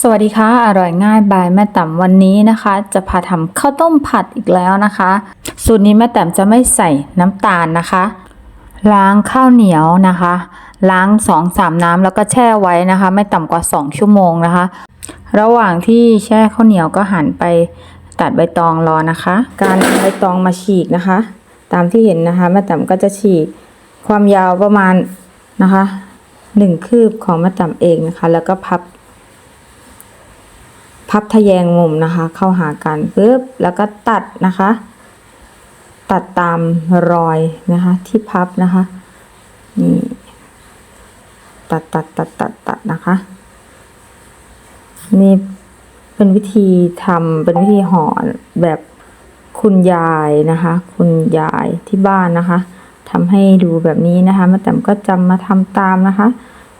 สวัสดีค่ะ อร่อยง่ายบายแม่แต้มวันนี้นะคะ จะพาทำข้าวต้มผัดอีกแล้วนะคะ สูตรนี้แม่แต้มจะไม่ใส่น้ำตาลนะคะ ล้างข้าวเหนียวนะคะ ล้างสองสามน้ำแล้วก็แช่ไว้นะคะ ไม่ต่ำกว่า2ชั่วโมงนะคะ ระหว่างที่แช่ข้าวเหนียวก็หันไปตัดใบตองรอนะคะ การนำใบตองมาฉีกนะคะ ตามที่เห็นนะคะแม่แต้มก็จะฉีกความยาวประมาณนะคะหนึ่งคืบของแม่ต้มเองนะคะ แล้วก็พับ พับทะแยงมุมนะคะ เข้าหากันปุ๊บแล้วก็ตัดนะคะ ตัดตามรอยนะคะ ที่พับนะคะนี่ตัดตัดตัดตัดตัดนะคะ นี่เป็นวิธีทำเป็นวิธีห่อแบบคุณยายนะคะ คุณยายที่บ้านนะคะทำให้ดูแบบนี้นะคะมาแต่มก็จำมาทำตามนะคะ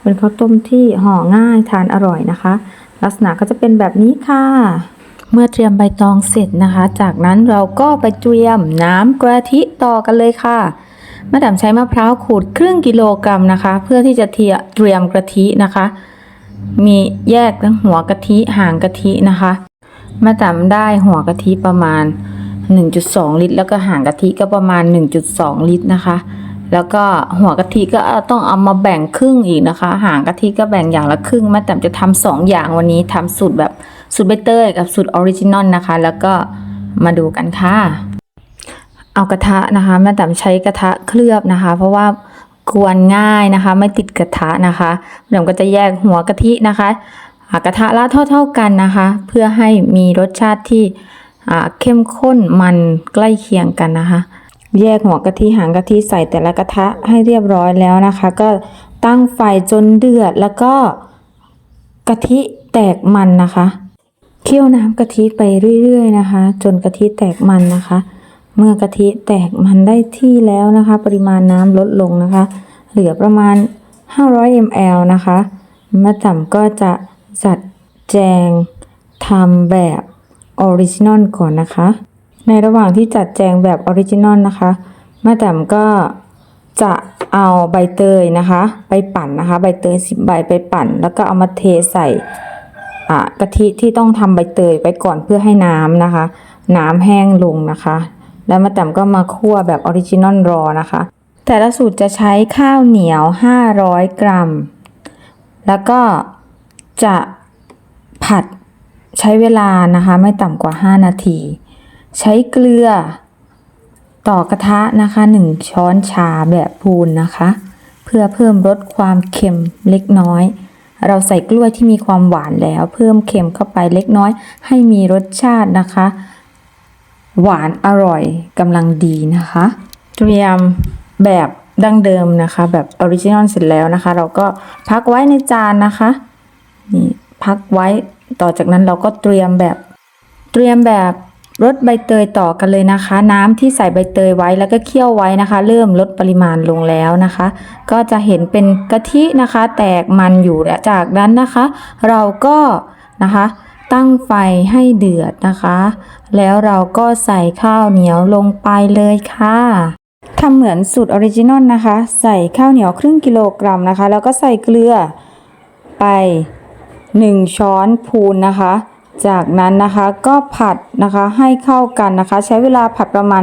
เป็นข้าวต้มที่ห่อง่ายทานอร่อยนะคะ ลักษณะก็จะเป็นแบบนี้ค่ะ เมื่อเตรียมใบตองเสร็จนะคะ จากนั้นเราก็ไปเตรียมน้ำกะทิต่อกันเลยค่ะแม่ดำใช้มะพร้าวขูดครึ่งกิโลกรัมนะคะ เพื่อที่จะเทเตรียมกะทินะคะ มีแยกทั้งหัวกะทิหางกะทินะคะแม่ดำได้หัวกะทิประมาณ 1.2 ลิตร แล้วก็หางกะทิก็ประมาณ 1.2 ลิตรนะคะ แล้วก็หัวกะทิก็ต้องเอามาแบ่งครึ่งอีกนะคะ หางกะทิก็แบ่งอย่างละครึ่งแม่แต้มจะทำสองอย่างวันนี้ทำสูตรแบบสูตรใบเตยกับสูตรออริจินอลนะคะ แล้วก็มาดูกันค่ะ เอากระทะนะคะแม่แต้มใช้กระทะเคลือบนะคะ เพราะว่ากวนง่ายนะคะ ไม่ติดกระทะนะคะแม่แต้มก็จะแยกหัวกะทินะคะกระทะละเท่า ๆกันนะคะ เพื่อให้มีรสชาติที่เข้มข้นมันใกล้เคียงกันนะคะ แยกหัวกะทิหางกะทิใส่แต่ละกระทะให้เรียบร้อยแล้วนะคะ ก็ตั้งไฟจนเดือดแล้วก็กะทิแตกมันนะคะ เคี่ยวน้ำกะทิไปเรื่อยๆนะคะ จนกะทิแตกมันนะคะ เมื่อกะทิแตกมันได้ที่แล้วนะคะ ปริมาณน้ำลดลงนะคะ เหลือประมาณ 500 ml นะคะม่ต่ำก็จะจัดแจงทำแบบออริจินอลก่อนนะคะ ในระหว่างที่จัดแจงแบบออริจินอลนะคะแม่แต้มก็จะเอาใบเตยนะคะ ไปปั่นนะคะ ใบเตย10ใบไปปั่น แล้วก็เอามาเทใส่กะทิที่ต้องทำใบเตยไว้ก่อนเพื่อให้น้ำนะคะ น้ำแห้งลงนะคะ แล้วแม่แต้มก็มาคั่วแบบออริจินอลรอนะคะ แต่ละสูตรจะใช้ข้าวเหนียว 500 กรัม แล้วก็จะผัดใช้เวลานะคะ ไม่ต่ำกว่า 5 นาที ใช้เกลือ ต่อกระทะนะคะ 1 ช้อนชาแบบพูนนะคะ เพื่อเพิ่มรสความเค็มเล็กน้อย เราใส่กล้วยที่มีความหวานแล้ว เพิ่มเค็มเข้าไปเล็กน้อย ให้มีรสชาตินะคะ หวานอร่อยกำลังดีนะคะ เตรียมแบบดั้งเดิมนะคะ แบบออริจินอลเสร็จแล้วนะคะ เราก็พักไว้ในจานนะคะนี่พักไว้ต่อจากนั้นเราก็เตรียมแบบเตรียมแบบ รสใบเตยต่อกันเลยนะคะ น้ำที่ใส่ใบเตยไว้แล้วก็เคี่ยวไว้นะคะ เริ่มลดปริมาณลงแล้วนะคะ ก็จะเห็นเป็นกะทินะคะ แตกมันอยู่จากนั้นนะคะ เราก็นะคะตั้งไฟให้เดือดนะคะ แล้วเราก็ใส่ข้าวเหนียวลงไปเลยค่ะทำเหมือนสูตรออริจินอลนะคะ ใส่ข้าวเหนียวครึ่งกิโลกรัมนะคะ แล้วก็ใส่เกลือไป 1 ช้อนพูนนะคะ จากนั้นนะคะก็ผัดนะคะให้เข้ากันนะคะ ใช้เวลาผัดประมาณ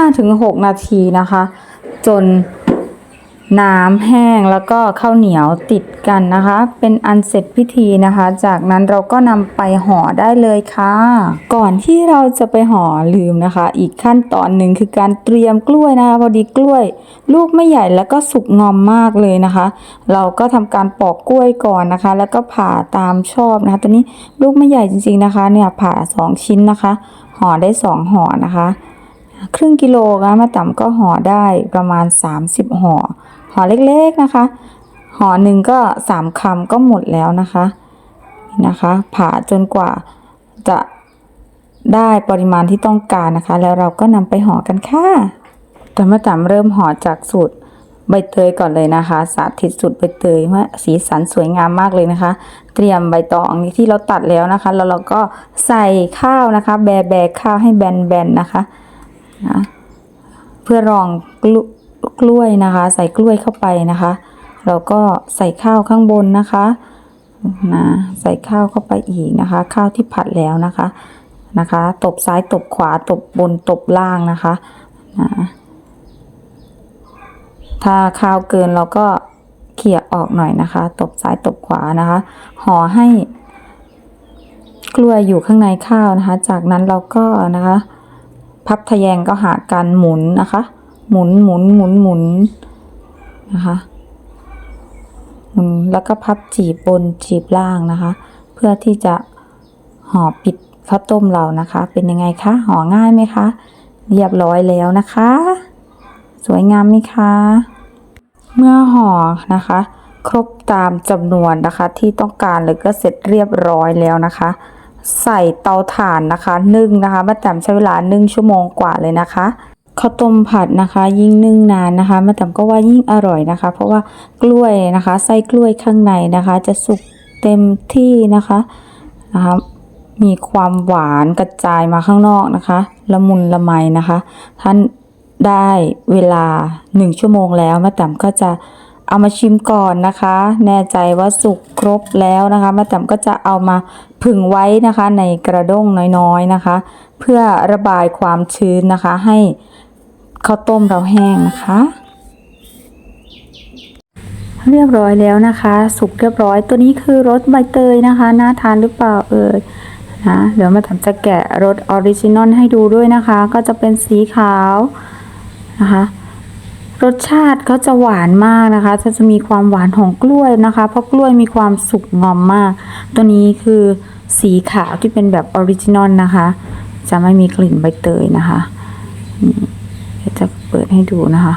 5-6 นาทีนะคะ จน น้ำแห้งแล้วก็ข้าวเหนียวติดกันนะคะ เป็นอันเสร็จพิธีนะคะ จากนั้นเราก็นำไปห่อได้เลยค่ะ ก่อนที่เราจะไปห่อลืมนะคะ อีกขั้นตอนหนึ่งคือการเตรียมกล้วยนะคะพอดีกล้วย ลูกไม่ใหญ่แล้วก็สุกงอมมากเลยนะคะ เราก็ทำการปอกกล้วยก่อนนะคะ แล้วก็ผ่าตามชอบนะคะตัวนี้ลูกไม่ใหญ่จริงๆนะคะเนี่ยผ่าสองชิ้นนะคะ ห่อได้สองห่อนะคะ ครึ่งกิโลนะมาต่ำก็ห่อได้ประมาณ 30ห่อ ห่อเล็กๆนะคะห่อหนึ่งก็สามคำก็หมดแล้วนะคะนะคะ ผ่าจนกว่าจะได้ปริมาณที่ต้องการนะคะ แล้วเราก็นำไปห่อกันค่ะแต่มาต่ำเริ่มห่อจากสูตรใบเตยก่อนเลยนะคะ สาธิตสูตรใบเตยว่าสีสันสวยงามมากเลยนะคะ เตรียมใบตองนี้ที่เราตัดแล้วนะคะ แล้วเราก็ใส่ข้าวนะคะ แบแบข้าวให้แบนๆนะคะนะเพื่อรอง กล้วยนะคะ ใส่กล้วยเข้าไปนะคะเราก็ใส่ข้าวข้างบนนะคะนะใส่ข้าวเข้าไปอีกนะคะ ข้าวที่ผัดแล้วนะคะนะคะ ตบซ้ายตบขวาตบบนตบล่างนะคะนะถ้าข้าวเกินเราก็เขี่ยออกหน่อยนะคะ ตบซ้ายตบขวานะคะห่อให้กล้วยอยู่ข้างในข้าวนะคะ จากนั้นเราก็นะคะ พับทะแยงก็หาการหมุนนะคะ หมุนหมุนหมุนหมุนนะคะหมุนแล้วก็พับจีบบนจีบล่างนะคะ เพื่อที่จะห่อปิดข้าวต้มเรานะคะ เป็นยังไงคะห่อง่ายไหมคะ เรียบร้อยแล้วนะคะ สวยงามไหมคะ เมื่อห่อนะคะ ครบตามจำนวนนะคะ ที่ต้องการเลยก็เสร็จเรียบร้อยแล้วนะคะ ใส่เตาถ่านนะคะนึ่งนะคะมาแต้มใช้เวลานึ่งชั่วโมงกว่าเลยนะคะ ข้าวต้มผัดนะคะ ยิ่งนึ่งนานนะคะมาแต้มก็ว่ายิ่งอร่อยนะคะ เพราะว่ากล้วยนะคะไส้กล้วยข้างในนะคะ จะสุกเต็มที่นะคะนะคะมีความหวานกระจายมาข้างนอกนะคะ ละมุนละไมนะคะ ท่านได้เวลาหนึ่งชั่วโมงแล้วม่แต้มก็จะเอามาชิมก่อนนะคะ แน่ใจว่าสุกครบแล้วนะคะม่แต้มก็จะเอามาผึ่งไว้นะคะในกระด้งน้อยๆนะคะ เพื่อระบายความชื้นนะคะให้ ข้าวต้มเราแห้งนะคะ เรียบร้อยแล้วนะคะ สุกเรียบร้อยตัวนี้คือรสใบเตยนะคะน่าทานหรือเปล่าเอ่ยนะเดี๋ยวมาทำจะแกะรสออริจินอลให้ดูด้วยนะคะ ก็จะเป็นสีขาวนะคะรสชาติก็จะหวานมากนะคะจะจะมีความหวานของกล้วยนะคะ เพราะกล้วยมีความสุกงอมมาก ตัวนี้คือสีขาวที่เป็นแบบออริจินอลนะคะ จะไม่มีกลิ่นใบเตยนะคะ จะเปิดให้ดูนะคะ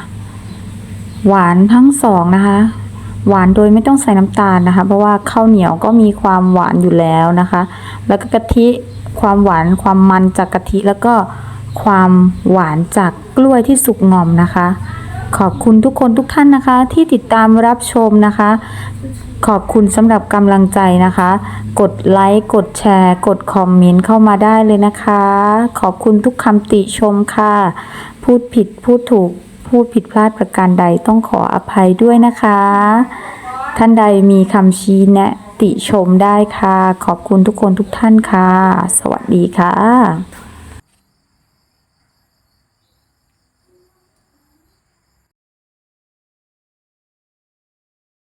หวานทั้งสองนะคะ หวานโดยไม่ต้องใส่น้ำตาลนะคะ เพราะว่าข้าวเหนียวก็มีความหวานอยู่แล้วนะคะ แล้วก็กะทิความหวานความมันจากกะทิแล้วก็ความหวานจากกล้วยที่สุกงอมนะคะ ขอบคุณทุกคนทุกท่านนะคะ ที่ติดตามรับชมนะคะ ขอบคุณสำหรับกำลังใจนะคะ กดไลค์ กดแชร์ กดคอมเมนต์เข้ามาได้เลยนะคะ ขอบคุณทุกคำติชมค่ะ พูดผิดพูดถูก พูดผิดพลาดประการใดต้องขออภัยด้วยนะคะ ท่านใดมีคำชี้แนะ ติชมได้ค่ะ ขอบคุณทุกคนทุกท่านค่ะ สวัสดีค่ะ